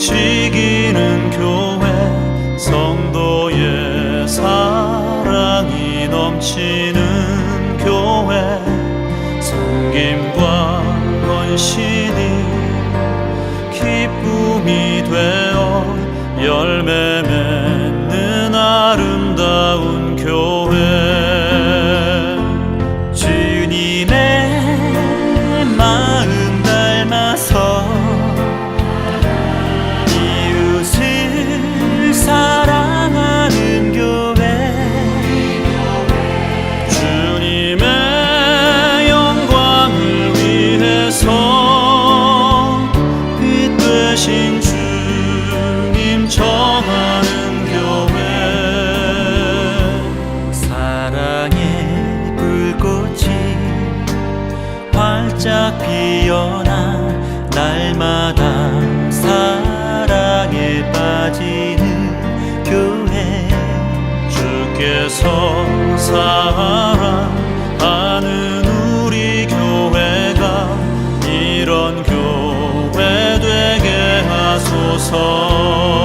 움직이는 교회 성도의 사랑이 넘치는 교회 섬김과 헌신이 기쁨이 되어 열매 사랑하는 우리 교회가 이런 교회 되게 하소서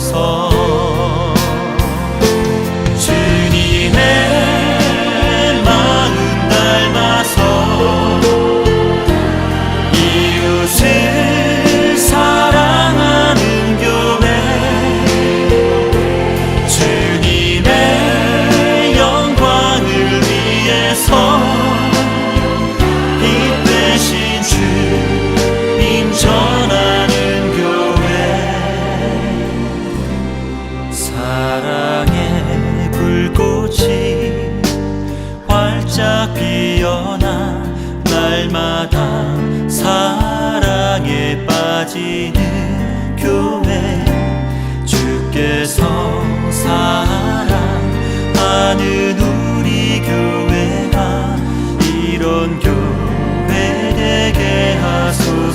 하소서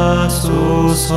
하소서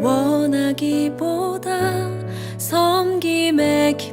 원하기보다 섬김에 기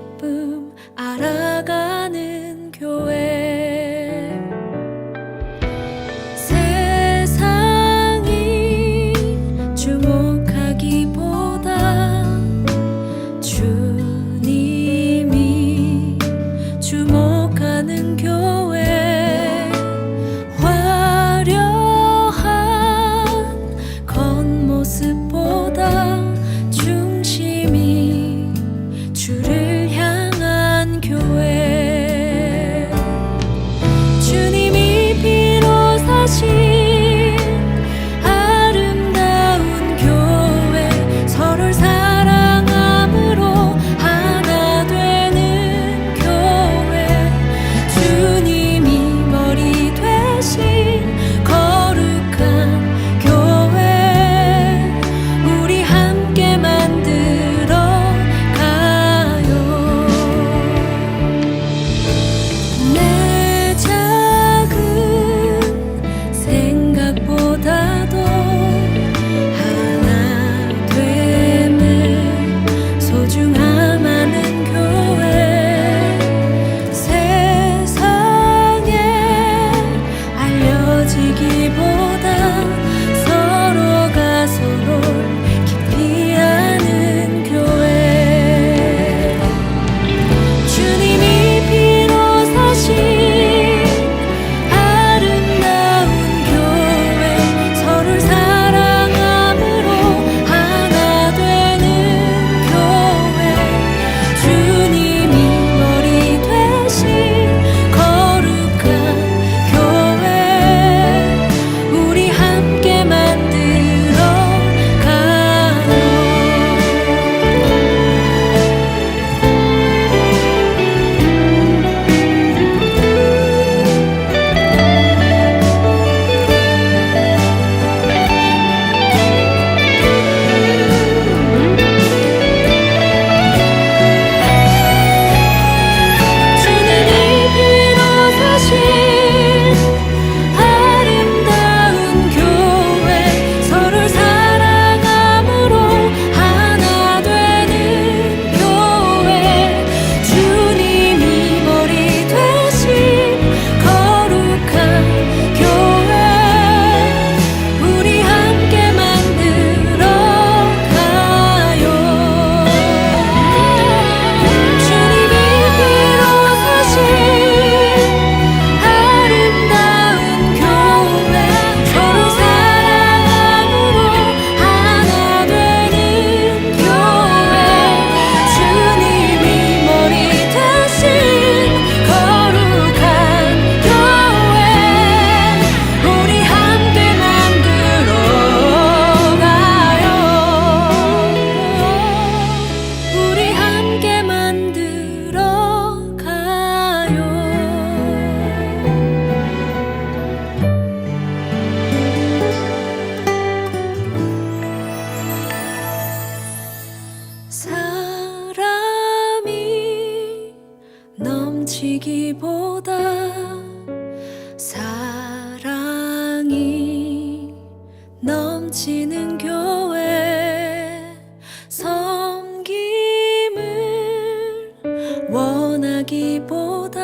원하기보다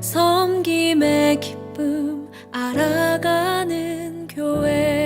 섬김의 기쁨 알아가는 교회.